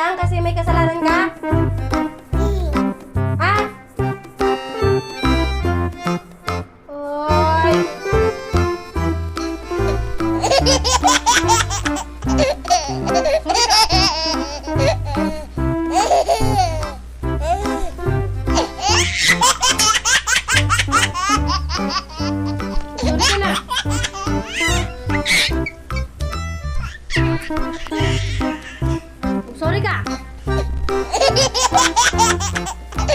lang kasi may kasalanan ka? ハハハハ!